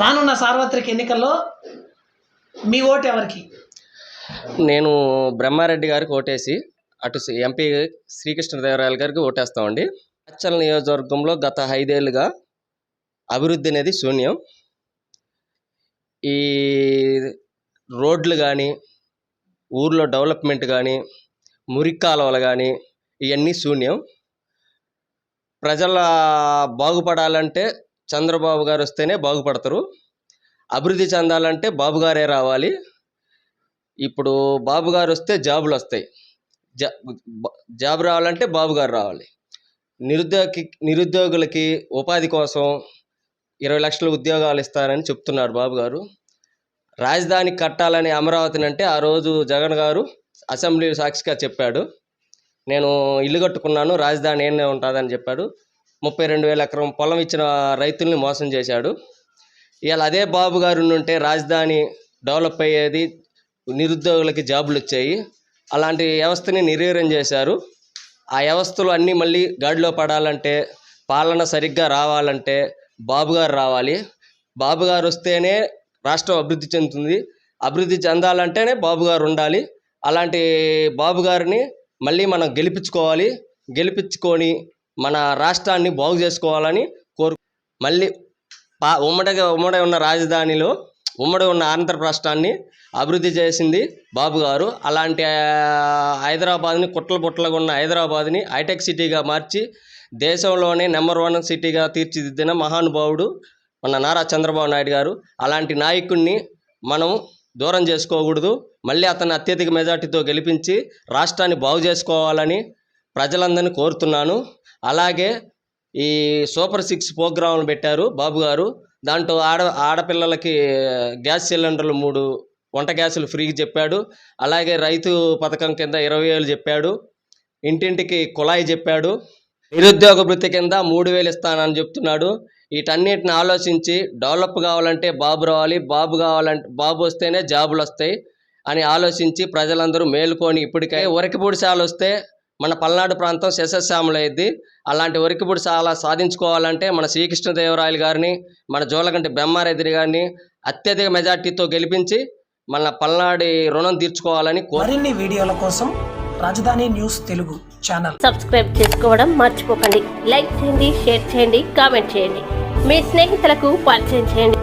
రానున్న సార్వత్రిక ఎన్నికల్లో మీ ఓటు ఎవరికి? నేను బ్రహ్మారెడ్డి గారికి ఓటేసి అటు ఎంపీ శ్రీకృష్ణదేవరాయలు గారికి ఓటేస్తామండి. అచ్చల నియోజకవర్గంలో గత ఐదేళ్ళుగా అభివృద్ధి అనేది శూన్యం. ఈ రోడ్లు కానీ ఊర్లో డెవలప్మెంట్ కానీ మురికి కాలువలు కానీ ఇవన్నీ శూన్యం. ప్రజల బాగుపడాలంటే చంద్రబాబు గారు వస్తేనే బాగుపడతారు. అభివృద్ధి చెందాలంటే బాబు గారే రావాలి. ఇప్పుడు బాబు గారు వస్తే జాబులు వస్తాయి. జా బ- జాబ్ రావాలంటే బాబు గారు రావాలి. నిరుద్యోగి నిరుద్యోగులకి ఉపాధి కోసం ఇరవై లక్షల ఉద్యోగాలు ఇస్తారని చెప్తున్నారు బాబు గారు. రాజధాని కట్టాలని అమరావతిని అంటే ఆ రోజు జగన్ గారు అసెంబ్లీ సాక్షిగా చెప్పాడు. నేను ఇల్లు కట్టుకున్నాను రాజధాని ఏమే ఉంటుందని చెప్పాడు. ముప్పై రెండు వేల ఎకరం పొలం ఇచ్చిన రైతుల్ని మోసం చేశాడు. ఇవాళ అదే బాబు గారు ఉంటే రాజధాని డెవలప్ అయ్యేది నిరుద్యోగులకి జాబులు వచ్చాయి. అలాంటి వ్యవస్థని నిర్వీర్యం చేశారు. ఆ వ్యవస్థలు అన్నీ మళ్ళీ గాడిలో పడాలంటే పాలన సరిగ్గా రావాలంటే బాబు గారు రావాలి. బాబు గారు వస్తేనే రాష్ట్రం అభివృద్ధి చెందుతుంది. అభివృద్ధి చెందాలంటేనే బాబు గారు ఉండాలి. అలాంటి బాబు గారిని మళ్ళీ మనం గెలిపించుకోవాలి. గెలిపించుకొని మన రాష్ట్రాన్ని బాగు చేసుకోవాలని కోరు మళ్ళీ పా ఉమ్మడిగా ఉమ్మడి ఉన్న రాజధానిలో ఉమ్మడి ఉన్న ఆంధ్ర రాష్ట్రాన్ని అభివృద్ధి చేసింది బాబు గారు. అలాంటి హైదరాబాద్ని కుట్ల పుట్లగా ఉన్న హైదరాబాద్ని హైటెక్ సిటీగా మార్చి దేశంలోనే నెంబర్ వన్ సిటీగా తీర్చిదిద్దిన మహానుభావుడు మన నారా చంద్రబాబు నాయుడు గారు. అలాంటి నాయకుడిని మనం దూరం చేసుకోకూడదు. మళ్ళీ అతన్ని అత్యధిక మెజార్టీతో గెలిపించి రాష్ట్రాన్ని బాగు చేసుకోవాలని ప్రజలందరినీ కోరుతున్నాను. అలాగే ఈ సూపర్ సిక్స్ ప్రోగ్రాంలు పెట్టారు బాబు గారు. దాంట్లో ఆడ ఆడపిల్లలకి గ్యాస్ సిలిండర్లు మూడు వంట గ్యాసులు ఫ్రీగా చెప్పాడు. అలాగే రైతు పథకం కింద ఇరవై వేలు చెప్పాడు. ఇంటింటికి కుళాయి చెప్పాడు. నిరుద్యోగ వృత్తి కింద మూడు వేలు ఇస్తానని చెప్తున్నాడు. వీటన్నిటిని ఆలోచించి డెవలప్ కావాలంటే బాబు రావాలి. బాబు కావాలంటే బాబు వస్తేనే జాబులు వస్తాయి అని ఆలోచించి ప్రజలందరూ మేలుకొని ఇప్పటికే ఉరకిపూడి శాల వస్తే మన పల్నాడు ప్రాంతం శశశ్యామలయ్యింది అలాంటి ఉరకిపూడి శాల సాధించుకోవాలంటే మన శ్రీకృష్ణదేవరాయలు గారిని మన జోలగంటి బ్రహ్మారెడ్డి గారిని అత్యధిక మెజార్టీతో గెలిపించి మన పల్నాడి రుణం తీర్చుకోవాలని మరిన్ని వీడియోల కోసం రాజధాని న్యూస్ తెలుగు ఛానల్. సబ్స్క్రైబ్ చేసుకోవడం మర్చిపోకండి. లైక్ చేయండి షేర్ చేయండి కామెంట్ చేయండి. మీ స్నేహితులకు పరిచయం చేయండి.